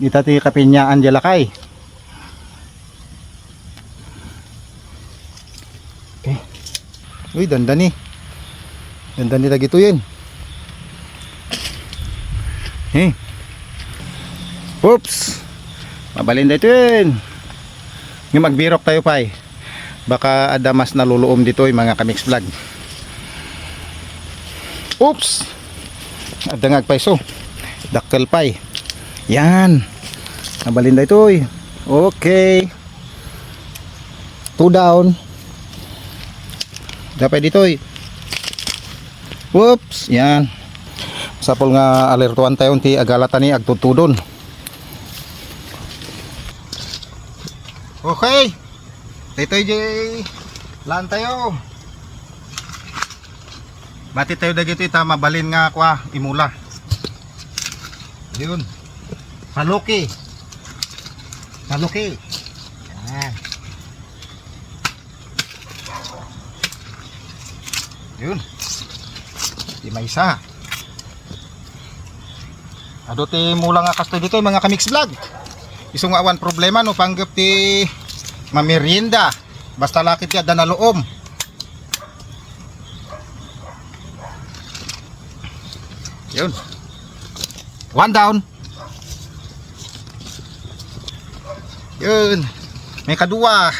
Kita ti kapinya Angela kay. Okay. Uy, danda ni. Danda ni lagi to yun. Eh. Oops. Mabalin na ito yun. Yung magbirok tayo pa eh. Baka ada mas naluluom dito yung mga kamix vlog. Oops. Ada ngagpaiso. Dakkel pa eh. Yan. Nabalin na ito eh. Okay. Two down. Dapat dito eh. Whoops. Yan. Sapol nga alertuan tayo ti agalata ni agtutudon. Okay. Dito jay lan tayo. Bati tayo dagito ita mabalin nga kwa imula. Yun. Paluki. Paluki. Yan. Yun. Di may isa. Ado ti mula nga kasto dito mga kamix vlog. Iso nga awan problema no panggap ti mamerienda. Basta lakit ya danaloom. Yun. One down. Yun. May kadua.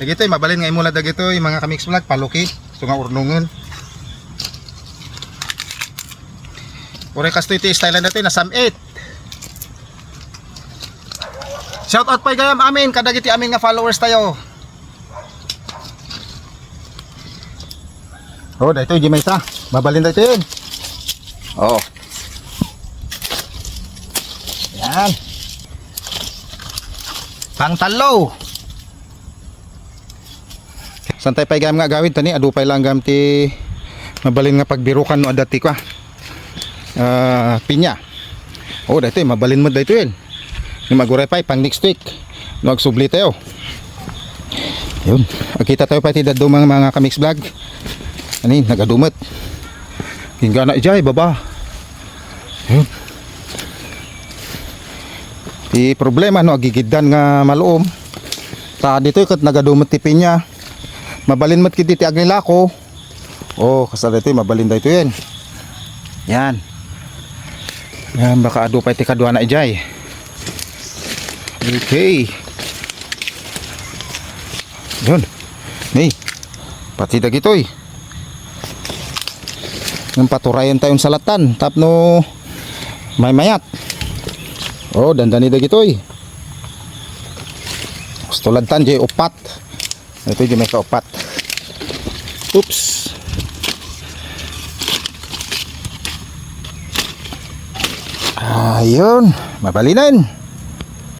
Dagito mabalin nga imula dagito yung mga kamix vlog paluki. So nga urnungan. Ure kasto iti style natin na sam 8. Shout out pa gayam amin kadagiti amin nga followers tayo. Oh, dito yung may isa. Babalin dito yun. Oh. Yan. Pangtalo. Santay pa gayam nga gawin tani adupay lang gam ti mabalin nga pagbirukan no adati ko. Ah, pinya. Oh, dito mabalin mo dito yun. Yung maguray pa pang next week. Magsubli tayo. Yun. Kita tayo pa ti daddo mga mga kamix vlog. Ani, nagadumot. Hingga na ijay baba. Yun. Di problema no agigidan nga maluom. Ta dito kat nagadumot ti pinya. Mabalin mat kiti ti agnila ko. Oh, kasal dito mabalin dito yan. Yan. Yan, baka ado pa iti kadwa na ijay. Okay. Yun. Ni. Pati dagitoy. Yung paturayan tayong salatan. Tapno may mayat. Oh, dandani dagitoy. Gusto lantan jay upat. Ito jay may kaupat. Oops. Ayun, mabalinan.